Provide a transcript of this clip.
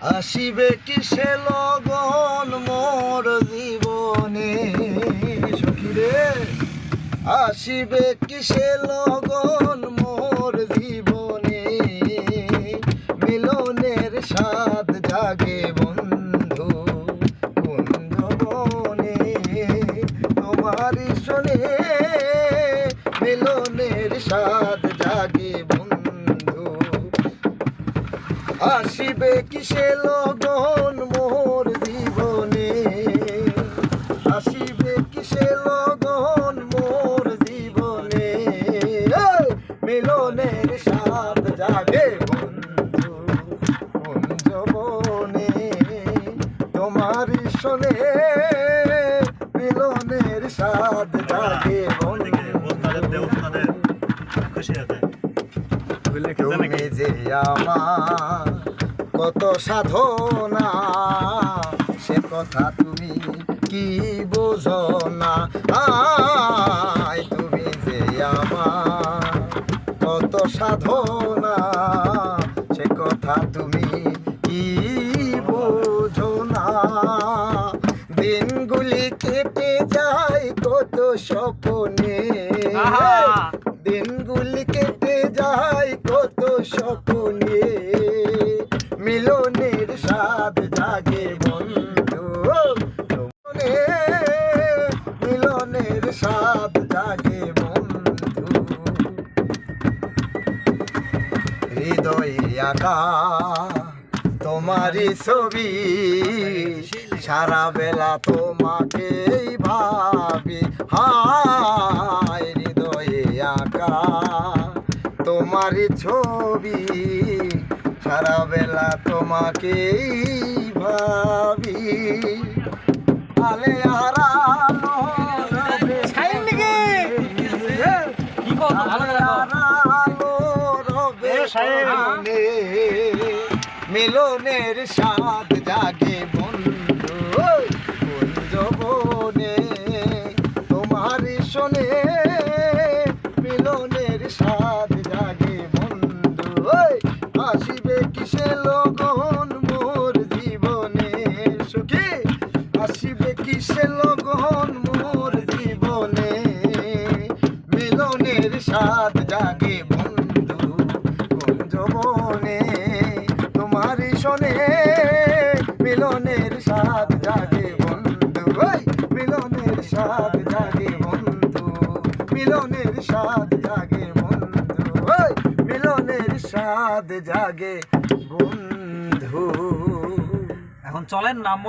আসিবে কিসে লগন মোর জীবনে? সখী রে, আসিবে কিসে লগন মোর জীবনে? মিলনের স্বাদ জাগে বন্ধু, কুঞ্জবনে। তোমারই শোনে মিলনের স্বাদ আসিবে কিসে লগন মোর জীবনে? আসিবে কিসে লগন মোর জীবনে? মিলনের সাথ জাগে বন্ধু কুঞ্জবনে তোমার শোনে মিলনের সাথ জাগে ওস্তাদের খুশি আছে। তুমি যে আমার কত সাধনা সে কথা তুমি কি বোঝো না আয় তুমি যে আমার কত সাধনা সে কথা তুমি কি বোঝো না দিনগুলি কেটে যায় কত স্বপ্নে! দিনগুলি মিলনের স্বাদ জাগে বন্ধু। মিলনের স্বাদ জাগে বন্ধু। হৃদয়ে আঁকা তোমারই ছবি, সারা বেলা তোমাকেই ভাবি। হায়, হৃদয়ে আঁকা তোমারই ছবি। সারা বেলা তোমাকেই ভাবি। আলে হারানো মিলনের ছাইল নাকি? কিসে লগন মোর জীবনে? মিলনের স্বাদ জাগে বন্ধু কুঞ্জবনে তোমার শোনে মিলনের স্বাদ জাগে বন্ধু। মিলনের স্বাদ জাগে বন্ধু, মিলনের স্বাদ জাগে বন্ধু। মিলনের স্বাদ জাগে বন্ধু। এখন চলেন নাম